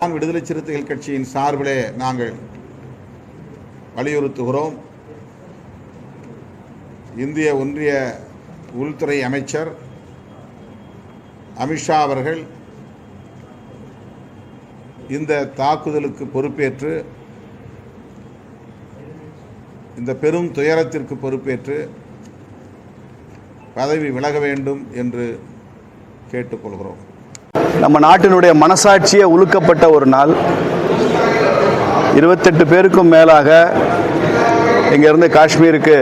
தான் விடுதலை சிறுத்தைகள் கட்சியின் சார்பிலே நாங்கள் வலியுறுத்துகிறோம். இந்திய ஒன்றிய உள்துறை அமைச்சர் அமித்ஷா அவர்கள் இந்த தாக்குதலுக்கு பொறுப்பேற்று இந்த பெரும் துயரத்திற்கு பொறுப்பேற்று பதவி விலக வேண்டும் என்று கேட்டுக்கொள்கிறோம். நம்ம நாட்டினுடைய மனசாட்சியே உழுக்கப்பட்ட ஒரு நாள். இருபத்தெட்டு பேருக்கும் மேலாக இங்கிருந்து காஷ்மீருக்கு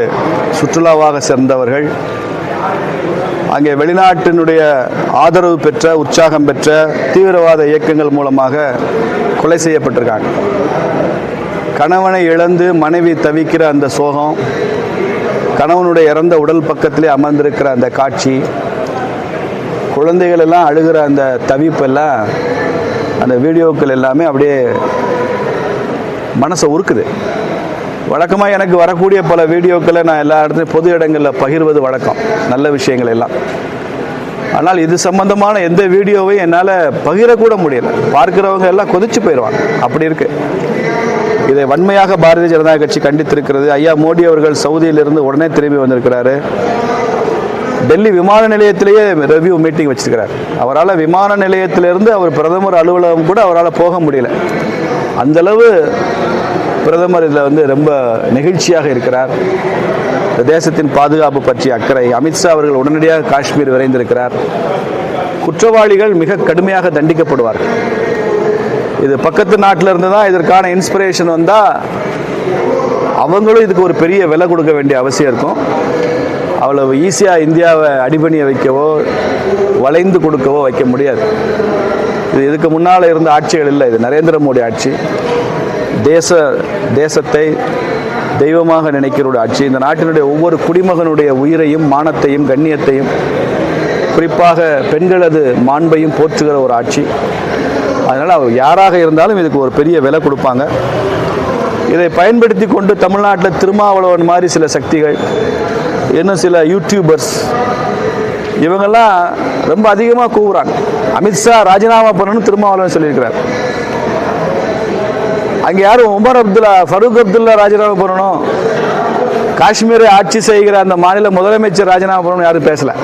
சுற்றுலாவாக சேர்ந்தவர்கள். அங்கே வெளிநாட்டினுடைய ஆதரவு பெற்ற உற்சாகம் பெற்ற தீவிரவாத இயக்கங்கள் மூலமாக கொலை செய்யப்பட்டிருக்காங்க. கணவனை இழந்து மனைவி தவிக்கிற அந்த சோகம் கணவனுடைய இறந்த உடல் பக்கத்திலே அமர்ந்திருக்கிற அந்த காட்சி குழந்தைகள் எல்லாம் அழுகிற அந்த தவிப்பெல்லாம் அந்த வீடியோக்கள் எல்லாமே அப்படியே மனசை உருக்குது. வழக்கமாக எனக்கு வரக்கூடிய பல வீடியோக்களை நான் எல்லா இடத்துலையும் பொது இடங்களில் பகிர்வது வழக்கம். நல்ல விஷயங்கள் எல்லாம். ஆனால் இது சம்பந்தமான எந்த வீடியோவையும் என்னால் பகிரக்கூட முடியல. பார்க்கிறவங்க எல்லாம் கொதிச்சு போயிடுவாங்க அப்படி இருக்கு. இதை வன்மையாக பாரதிய ஜனதா கட்சி கண்டித்திருக்கிறது. ஐயா மோடி அவர்கள் சவுதியிலிருந்து உடனே திரும்பி வந்திருக்கிறாரு. டெல்லி விமான நிலையத்திலேயே ரெவ்யூ மீட்டிங் வச்சிருக்கிறார். அவரால் விமான நிலையத்திலிருந்து அவர் பிரதமர் அலுவலகம் கூட அவரால் போக முடியல. அந்தளவு பிரதமர் இதில் வந்து ரொம்ப நெகிழ்ச்சியாக இருக்கிறார். தேசத்தின் பாதுகாப்பு பற்றிய அக்கறை அமித்ஷா அவர்கள் உடனடியாக காஷ்மீர் விரைந்திருக்கிறார். குற்றவாளிகள் மிக கடுமையாக தண்டிக்கப்படுவார்கள். இது பக்கத்து நாட்டில் இருந்து தான் இதற்கான இன்ஸ்பிரேஷன் வந்தால் அவங்களும் இதுக்கு ஒரு பெரிய விலை கொடுக்க வேண்டிய அவசியம் இருக்கும். அவ்வளவு ஈஸியாக இந்தியாவை அடிபணிய வைக்கவோ வளைந்து கொடுக்கவோ வைக்க முடியாது. இது இதுக்கு முன்னால் இருந்த ஆட்சிகள் இல்லை இது நரேந்திர மோடி ஆட்சி. தேச தேசத்தை தெய்வமாக நினைக்கிற ஒரு ஆட்சி. இந்த நாட்டினுடைய ஒவ்வொரு குடிமகனுடைய உயிரையும் மானத்தையும் கண்ணியத்தையும் குறிப்பாக பெண்களது மாண்பையும் போற்றுகிற ஒரு ஆட்சி. அதனால் அவர் யாராக இருந்தாலும் இதுக்கு ஒரு பெரிய விலை கொடுப்பாங்க. இதை பயன்படுத்தி கொண்டு தமிழ்நாட்டில் திருமாவளவன் மாதிரி சில சக்திகள் இன்னும் சில யூடியூபர்ஸ் இவங்கெல்லாம் ரொம்ப அதிகமாக கூவுறாங்க. அமித்ஷா ராஜினாமா பண்ணணும்னு திருமாவளவன் சொல்லியிருக்கிறார். அங்கே யாரும் உமர் அப்துல்லா ஃபரூக் அப்துல்லா ராஜினாமா பண்ணணும். காஷ்மீரை ஆட்சி செய்கிற அந்த மாநில முதலமைச்சர் ராஜினாமா பண்ணணும் யாரும் பேசலை.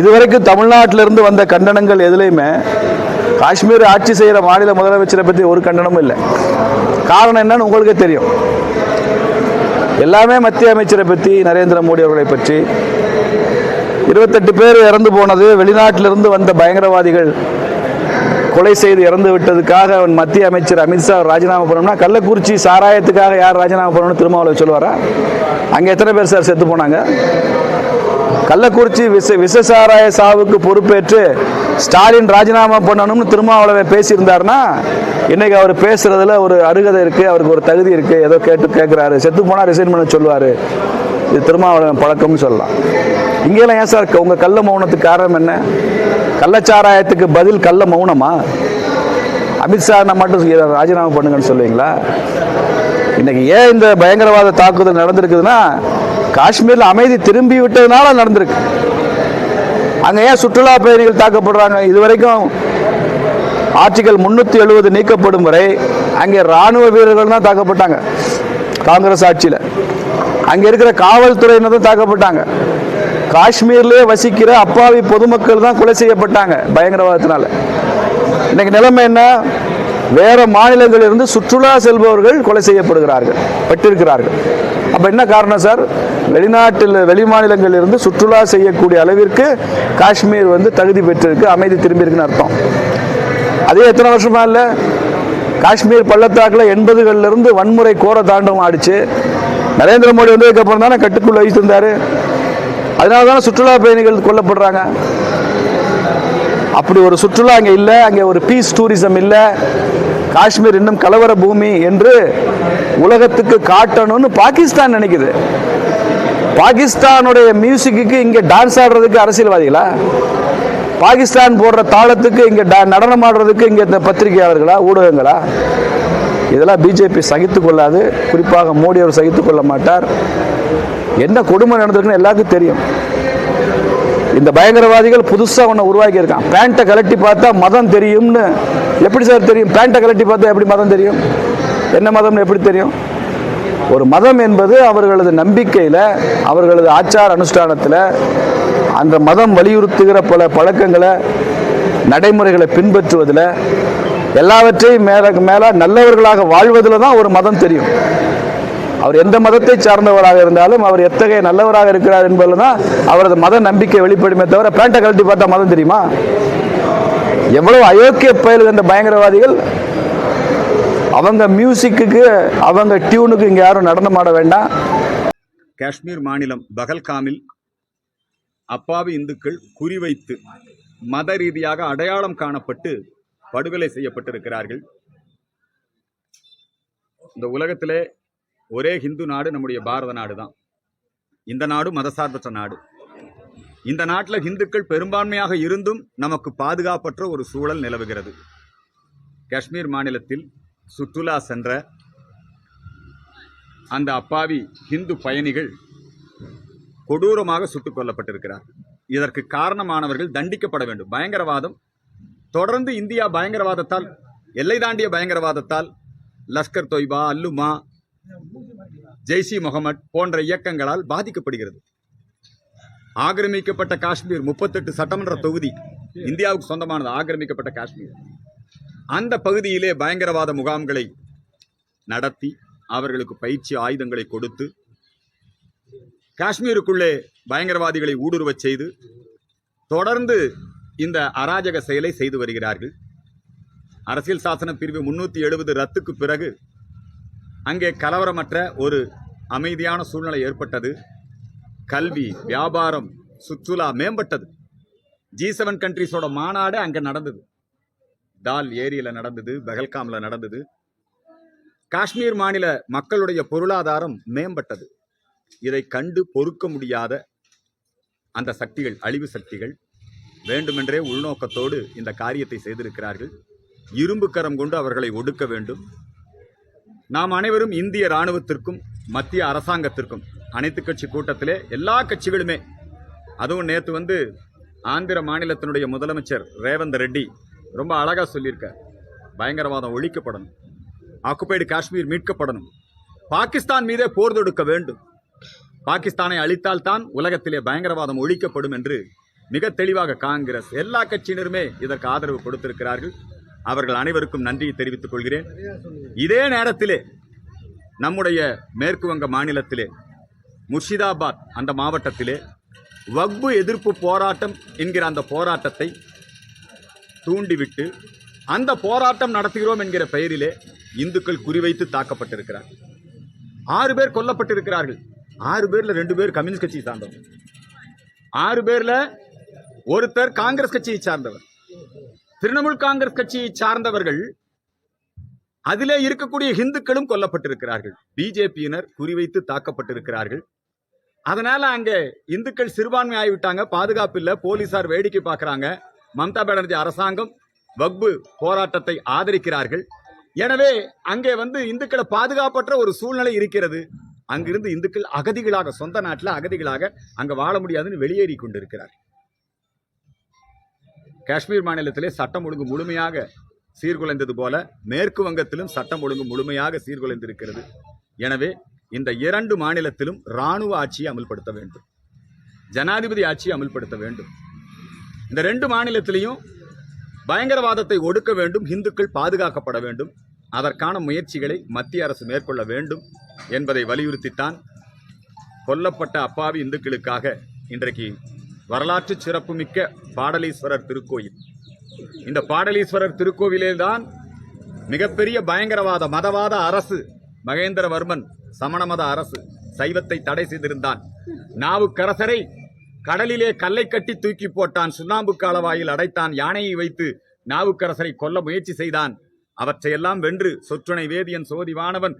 இதுவரைக்கும் தமிழ்நாட்டிலிருந்து வந்த கண்டனங்கள் எதுலையுமே காஷ்மீர் ஆட்சி செய்கிற மாநில முதலமைச்சரை பற்றி ஒரு கண்டனமும் இல்லை. காரணம் என்னன்னு உங்களுக்கே தெரியும். எல்லாமே மத்திய அமைச்சரை பற்றி நரேந்திர மோடி அவர்களை பற்றி. இருபத்தெட்டு பேர் இறந்து போனது வெளிநாட்டிலிருந்து வந்த பயங்கரவாதிகள் கொலை செய்து இறந்து விட்டதுக்காக அவன் மத்திய அமைச்சர் அமித்ஷா ராஜினாமா பண்ணணும்னா கள்ளக்குறிச்சி சாராயத்துக்காக யார் ராஜினாமா பண்ணணும்னு திருமாவளவு சொல்லுவாரா? அங்கே எத்தனை பேர் சார் செத்து போனாங்க? கள்ளக்குறிச்சி விச விசசாராய சாவுக்கு பொறுப்பேற்று ஸ்டாலின் ராஜினாமா பண்ணணும்னு திருமாவளவை பேசியிருந்தாருன்னா இன்னைக்கு அவர் பேசுறதுல ஒரு அருகதை இருக்கு அவருக்கு ஒரு தகுதி இருக்கு ஏதோ கேட்டு கேட்கிறாரு செத்து போனா ரிசைன் பண்ண சொல்லுவாரு. இது திருமாவளவன் பழக்கம்னு சொல்லலாம். இங்கெல்லாம் ஏன் சார் உங்க கள்ள மௌனத்துக்கு காரணம் என்ன? கள்ளச்சாராயத்துக்கு பதில் கள்ள மௌனமா? அமித்ஷா நான் மட்டும் ராஜினாமா பண்ணுங்கன்னு சொல்லுவீங்களா? இன்னைக்கு ஏன் இந்த பயங்கரவாத தாக்குதல் நடந்திருக்குதுன்னா காஷ்மீர்ல அமைதி திரும்பி விட்டதுனால நடந்திருக்கு. அங்க ஏன் சுற்றுலா பயணிகள் தாக்கப்படுறாங்க? இதுவரைக்கும் ஆர்டிகல் முன்னூத்தி எழுபது நீக்கப்படும் வரை அங்கே ராணுவ வீரர்கள் தான் தாக்கப்பட்டாங்க. காங்கிரஸ் ஆட்சியில். அங்க இருக்கிற காவல்துறையினர் தான் தாக்கப்பட்டாங்க. காஷ்மீர்லேயே வசிக்கிற அப்பாவி பொதுமக்கள் தான் கொலை செய்யப்பட்டாங்க பயங்கரவாதத்தினால. இன்னைக்கு நிலைமை என்ன? வேற மாநிலங்களிலிருந்து சுற்றுலா செல்பவர்கள் கொலை செய்யப்படுகிறார்கள் பட்டிருக்கிறார்கள் அப்போ என்ன காரணம் சார்? வெளிநாட்டில் வெளி மாநிலங்களில் இருந்து சுற்றுலா செய்யக்கூடிய அளவிற்கு காஷ்மீர் வந்து தகுதி பெற்றிருக்கு அமைதி திரும்பியிருக்குன்னு அர்த்தம். அதே எத்தனை வருஷமா இல்லை? காஷ்மீர் பள்ளத்தாக்கில் எண்பதுகள்ல இருந்து வன்முறை கோர தாண்டவம் ஆடிச்சு. நரேந்திர மோடி வந்ததுக்கு அப்புறம் தானே கட்டுக்குள்ள வைத்திருந்தாரு அதனால தானே சுற்றுலா பயணிகள் கொல்லப்படுறாங்க. அப்படி ஒரு சுற்றுலா அங்கே இல்லை அங்கே ஒரு பீஸ் டூரிசம் இல்லை. காஷ்மீர் இன்னும் கலவர பூமி என்று உலகத்துக்கு காட்டணும்னு பாகிஸ்தான் நினைக்குது. பாகிஸ்தானுடைய மியூசிக்கு இங்க டான்ஸ் ஆடுறதுக்கு அரசியல்வாதிகளா? பாகிஸ்தான் போடுற தாளத்துக்கு இங்க நடனம் ஆடுறதுக்கு இங்க இந்த பத்திரிகையாளர்களா ஊடகங்களா? இதெல்லாம் பிஜேபி சகித்து கொள்ளாது. குறிப்பாக மோடி அவர் சகித்து கொள்ள மாட்டார். என்ன கொடுமை நடந்திருக்குன்னு எல்லாருக்கும் தெரியும். இந்த பயங்கரவாதிகள் புதுசாக ஒன்று உருவாக்கியிருக்கான். பேண்ட்டை கலட்டி பார்த்தா மதம் தெரியும்னு எப்படி சார் தெரியும்? பேண்ட்டை கலட்டி பார்த்தா எப்படி மதம் தெரியும்? என்ன மதம்னு எப்படி தெரியும்? ஒரு மதம் என்பது அவர்களது நம்பிக்கையில் அவர்களது ஆச்சார அனுஷ்டானத்தில் அந்த மதம் வலியுறுத்துகிற பல பழக்கங்களை நடைமுறைகளை பின்பற்றுவதில் எல்லாவற்றையும் மேல மேலே நல்லவர்களாக வாழ்வதில் தான் ஒரு மதம் தெரியும். அவர் எந்த மதத்தை சார்ந்தவராக இருந்தாலும் அவர் எத்தகைய நல்லவராக இருக்கிறார் என்பதில் தான் அவரது மத நம்பிக்கை வெளிப்படுமே தவிர பேண்ட்டை கழட்டி பார்த்தா மதம் தெரியுமா? எவ்வளவு அயோக்கிய பயல் என்ற பயங்கரவாதிகள்? அவங்க மியூசிக்கு அவங்க டியூனுக்கு இங்கே யாரும் நடனம் ஆட வேண்டாம். காஷ்மீர் மாநிலம் பகல்காமில் அப்பாவி இந்துக்கள் குறிவைத்து மத ரீதியாக அடையாளம் காணப்பட்டு படுகொலை செய்யப்பட்டிருக்கிறார்கள். இந்த உலகத்திலே ஒரே ஹிந்து நாடு நம்முடைய பாரத நாடு தான் இந்த நாடு மதசார்பற்ற நாடு. இந்த நாட்டில் இந்துக்கள் பெரும்பான்மையாக இருந்தும் நமக்கு பாதுகாப்பற்ற ஒரு சூழல் நிலவுகிறது. காஷ்மீர் மாநிலத்தில் சுற்றுலா சென்ற அந்த அப்பாவி ஹிந்து பயணிகள் கொடூரமாக சுட்டுக் கொல்லப்பட்டிருக்கிறார். இதற்கு காரணமானவர்கள் தண்டிக்கப்பட வேண்டும். பயங்கரவாதம். தொடர்ந்து இந்தியா பயங்கரவாதத்தால் எல்லை தாண்டிய பயங்கரவாதத்தால் லஷ்கர் தொய்பா அல்லுமா ஜெய்ஷி முகமது போன்ற இயக்கங்களால் பாதிக்கப்படுகிறது. ஆக்கிரமிக்கப்பட்ட காஷ்மீர் முப்பத்தெட்டு சட்டமன்ற தொகுதி இந்தியாவுக்கு சொந்தமானது ஆக்கிரமிக்கப்பட்ட காஷ்மீர். அந்த பகுதியிலே பயங்கரவாத முகாம்களை நடத்தி அவர்களுக்கு பயிற்சி ஆயுதங்களை கொடுத்து காஷ்மீருக்குள்ளே பயங்கரவாதிகளை ஊடுருவச் செய்து தொடர்ந்து இந்த அராஜக செயலை செய்து வருகிறார்கள். அரசியல் சாசன பிரிவு முன்னூற்றி எழுபது ரத்துக்கு பிறகு அங்கே கலவரமற்ற ஒரு அமைதியான சூழ்நிலை ஏற்பட்டது. கல்வி வியாபாரம் சுற்றுலா மேம்பட்டது. ஜி செவன் கண்ட்ரிஸோட மாநாடு அங்கே நடந்தது. தால் ஏரியில் நடந்தது பெஹல்காமில் நடந்தது. காஷ்மீர் மாநில மக்களுடைய பொருளாதாரம் மேம்பட்டது. இதை கண்டு பொறுக்க முடியாத அந்த சக்திகள் அழிவு சக்திகள் வேண்டுமென்றே உள்நோக்கத்தோடு இந்த காரியத்தை செய்திருக்கிறார்கள். இரும்பு கரம் கொண்டு அவர்களை ஒடுக்க வேண்டும். நாம் அனைவரும் இந்திய இராணுவத்திற்கும் மத்திய அரசாங்கத்திற்கும் அனைத்து கட்சி கூட்டத்திலே எல்லா கட்சிகளுமே. அதுவும் நேற்று வந்து ஆந்திர மாநிலத்தினுடைய முதலமைச்சர் ரேவந்த் ரெட்டி ரொம்ப அழகாக சொல்லியிருக்கார். பயங்கரவாதம் ஒழிக்கப்படணும். ஆக்குபைடு காஷ்மீர் மீட்கப்படணும். பாகிஸ்தான் மீதே போர் தொடுக்க வேண்டும். பாகிஸ்தானை அழித்தால் தான் உலகத்திலே பயங்கரவாதம் ஒழிக்கப்படும் என்று மிக தெளிவாக காங்கிரஸ் எல்லா கட்சியினருமே இதற்கு ஆதரவு கொடுத்திருக்கிறார்கள். அவர்கள் அனைவருக்கும் நன்றியை தெரிவித்துக் கொள்கிறேன். இதே நேரத்திலே நம்முடைய மேற்கு வங்க மாநிலத்திலே முர்ஷிதாபாத் அந்த மாவட்டத்திலே வக்பு எதிர்ப்பு போராட்டம் என்கிற அந்த போராட்டத்தை தூண்டிவிட்டு அந்த போராட்டம் நடத்துகிறோம் என்கிற பெயரிலே இந்துக்கள் குறிவைத்து தாக்கப்பட்டிருக்கிறார். ஆறு பேர் கொல்லப்பட்டிருக்கிறார்கள். ஆறு பேரில் ரெண்டு பேர் கம்யூனிஸ்ட் கட்சியை சார்ந்தவர். ஆறு பேரில் ஒருத்தர் காங்கிரஸ் கட்சியை சார்ந்தவர். திரிணாமுல் காங்கிரஸ் கட்சியை சார்ந்தவர்கள் அதிலே இருக்கக்கூடிய இந்துக்களும் கொல்லப்பட்டிருக்கிறார்கள். பிஜேபியினர் குறிவைத்து தாக்கப்பட்டிருக்கிறார்கள். அதனால அங்க இந்துக்கள் சிறுபான்மை ஆகிவிட்டாங்க. பாதுகாப்பு இல்லை. போலீசார் வேடிக்கை பார்க்கறாங்க. மம்தா பானர்ஜி அரசாங்கம் வக்பு போராட்டத்தை ஆதரிக்கிறார்கள். எனவே அங்கே வந்து இந்துக்களை பாதுகாப்பற்ற ஒரு சூழ்நிலை இருக்கிறது. அங்கிருந்து இந்துக்கள் அகதிகளாக சொந்த நாட்டில் அகதிகளாக அங்க வாழ முடியாதுன்னு வெளியேறி கொண்டிருக்கிறார். காஷ்மீர் மாநிலத்திலே சட்டம் ஒழுங்கு முழுமையாக சீர்குலைந்தது போல மேற்கு வங்கத்திலும் சட்டம் ஒழுங்கு முழுமையாக சீர்குலைந்திருக்கிறது. எனவே இந்த இரண்டு மாநிலத்திலும் இராணுவ ஆட்சியை அமல்படுத்த வேண்டும். ஜனாதிபதி ஆட்சியை அமல்படுத்த வேண்டும். இந்த ரெண்டு மாநிலத்திலையும் பயங்கரவாதத்தை ஒடுக்க வேண்டும் இந்துக்கள் பாதுகாக்கப்பட வேண்டும். அதற்கான முயற்சிகளை மத்திய அரசு மேற்கொள்ள வேண்டும் என்பதை வலியுறுத்தித்தான் கொல்லப்பட்ட அப்பாவி இந்துக்களுக்காக இன்றைக்கு வரலாற்று சிறப்புமிக்க பாடலீஸ்வரர் திருக்கோயில். இந்த பாடலீஸ்வரர் திருக்கோவிலே தான் மிகப்பெரிய பயங்கரவாத மதவாத அரசு மகேந்திரவர்மன் சமணமத அரசு சைவத்தை தடை செய்திருந்தான். நாவுக்கரசரை கடலிலே கல்லை கட்டி தூக்கி போட்டான். சுண்ணாம்பு காலவாயில் அடைத்தான். யானையை வைத்து நாவுக்கரசரை கொல்ல முயற்சி செய்தான். அவற்றையெல்லாம் வென்று சொற்றுணை வேதியன் சோதிவானவன்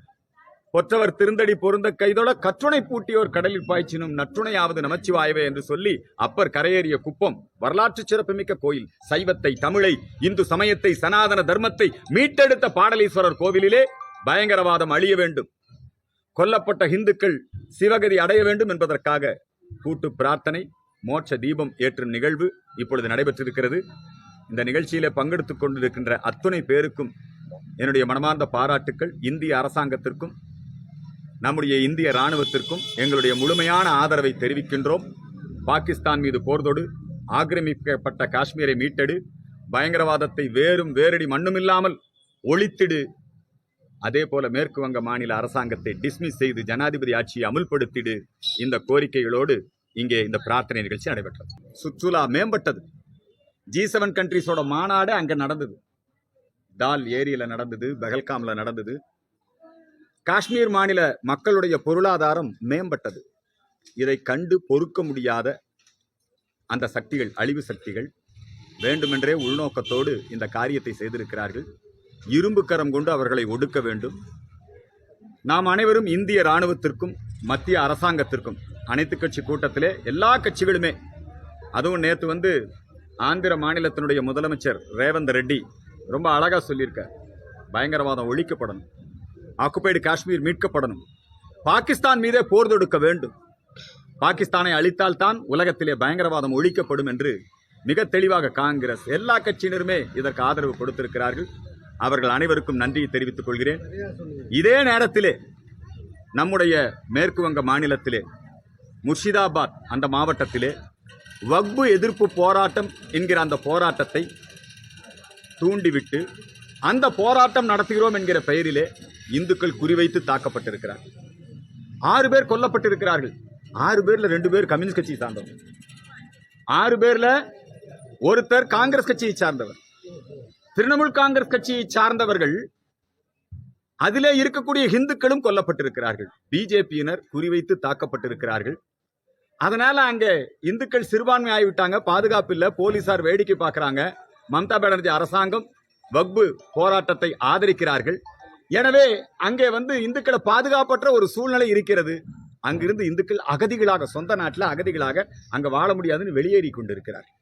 பொற்றவர் திருந்தடி பொருந்த கைதொட கற்றுணை பூட்டியோர் கடலில் பாய்ச்சினும் நற்றுணையாவது நமச்சிவாயவே என்று சொல்லி அப்பர் கரையேறிய குப்பம் வரலாற்று சிறப்புமிக்க கோயில். சைவத்தை தமிழை இந்து சமயத்தை சனாதன தர்மத்தை மீட்டெடுத்த பாடலீஸ்வரர் கோவிலிலே பயங்கரவாதம் அழிய வேண்டும். கொல்லப்பட்ட இந்துக்கள் சிவகதி அடைய வேண்டும் என்பதற்காக கூட்டு பிரார்த்தனை மோட்ச தீபம் ஏற்றும் நிகழ்வு இப்பொழுது நடைபெற்றிருக்கிறது. இந்த நிகழ்ச்சியிலே பங்கெடுத்துக் கொண்டிருக்கின்ற அத்துணை பேருக்கும் என்னுடைய மனமார்ந்த பாராட்டுக்கள். இந்திய அரசாங்கத்திற்கும் நம்முடைய இந்திய ராணுவத்திற்கும் எங்களுடைய முழுமையான ஆதரவை தெரிவிக்கின்றோம். பாகிஸ்தான் மீது போர்தொடு ஆக்கிரமிக்கப்பட்ட காஷ்மீரை மீட்டெடு பயங்கரவாதத்தை வேறும் வேரடி மண்ணுமில்லாமல் ஒழித்திடு அதே போல மேற்கு வங்க மாநில அரசாங்கத்தை டிஸ்மிஸ் செய்து ஜனாதிபதி ஆட்சியை அமுல்படுத்திடு இந்த கோரிக்கைகளோடு இங்கே இந்த பிரார்த்தனை நிகழ்ச்சி நடைபெற்றது. சுற்றுலா மேம்பட்டது. ஜி செவன் கண்ட்ரிஸோட மாநாடு அங்கே நடந்தது. தால் ஏரியில் நடந்தது பெஹல்காம்ல நடந்தது. காஷ்மீர் மாநில மக்களுடைய பொருளாதாரம் மேம்பட்டது. இதை கண்டு பொறுக்க முடியாத அந்த சக்திகள் அழிவு சக்திகள் வேண்டுமென்றே உள்நோக்கத்தோடு இந்த காரியத்தை செய்திருக்கிறார்கள். இரும்பு கரம் கொண்டு அவர்களை ஒடுக்க வேண்டும். நாம் அனைவரும் இந்திய ராணுவத்திற்கும் மத்திய அரசாங்கத்திற்கும் அனைத்து கட்சி கூட்டத்திலே எல்லா கட்சிகளுமே அதுவும் நேற்று வந்து ஆந்திர மாநிலத்தினுடைய முதலமைச்சர் ரேவந்த் ரெட்டி ரொம்ப அழகாக சொல்லியிருக்கார். பயங்கரவாதம் ஒழிக்கப்படணும் ஆக்குபைடு காஷ்மீர் மீட்கப்படணும் பாகிஸ்தான் மீதே போர் தொடுக்க வேண்டும். பாகிஸ்தானை அழித்தால் தான் உலகத்திலே பயங்கரவாதம் ஒழிக்கப்படும் என்று மிக தெளிவாக காங்கிரஸ் எல்லா கட்சியினருமே இதற்கு ஆதரவு கொடுத்திருக்கிறார்கள். அவர்கள் அனைவருக்கும் நன்றியை தெரிவித்துக் கொள்கிறேன். இதே நேரத்திலே நம்முடைய மேற்கு வங்க மாநிலத்திலே முர்ஷிதாபாத் அந்த மாவட்டத்திலே வக்பு எதிர்ப்பு போராட்டம் என்கிற அந்த போராட்டத்தை தூண்டிவிட்டு அந்த போராட்டம் நடத்துகிறோம் என்கிற பெயரிலே இந்துக்கள் குறிவைத்து தாக்கப்பட்டிருக்கிறார்கள் ஆறு பேர் கொல்லப்பட்டிருக்கிறார்கள். ஆறு பேரில் ரெண்டு பேர் கம்யூனிஸ்ட் கட்சியை சார்ந்தவர். ஆறு பேரில் ஒருத்தர் காங்கிரஸ் கட்சியை சார்ந்தவர். திரிணாமுல் காங்கிரஸ் கட்சியை சார்ந்தவர்கள் அதிலே இருக்கக்கூடிய இந்துக்களும் கொல்லப்பட்டிருக்கிறார்கள். பிஜேபியினர் குறிவைத்து தாக்கப்பட்டிருக்கிறார்கள். அதனால அங்கே இந்துக்கள் சிறுபான்மை ஆகிவிட்டாங்க. பாதுகாப்பு இல்ல. போலீசார் வேடிக்கை பார்க்கறாங்க. மம்தா பானர்ஜி அரசாங்கம் வக்பு போராட்டத்தை ஆதரிக்கிறார்கள். எனவே அங்கே வந்து இந்துக்களை பாதுகாப்பற்ற ஒரு சூழ்நிலை இருக்கிறது. அங்கிருந்து இந்துக்கள் அகதிகளாக சொந்த நாட்டில் அகதிகளாக அங்கே வாழ முடியாதுன்னு வெளியேறி கொண்டிருக்கிறார்கள்.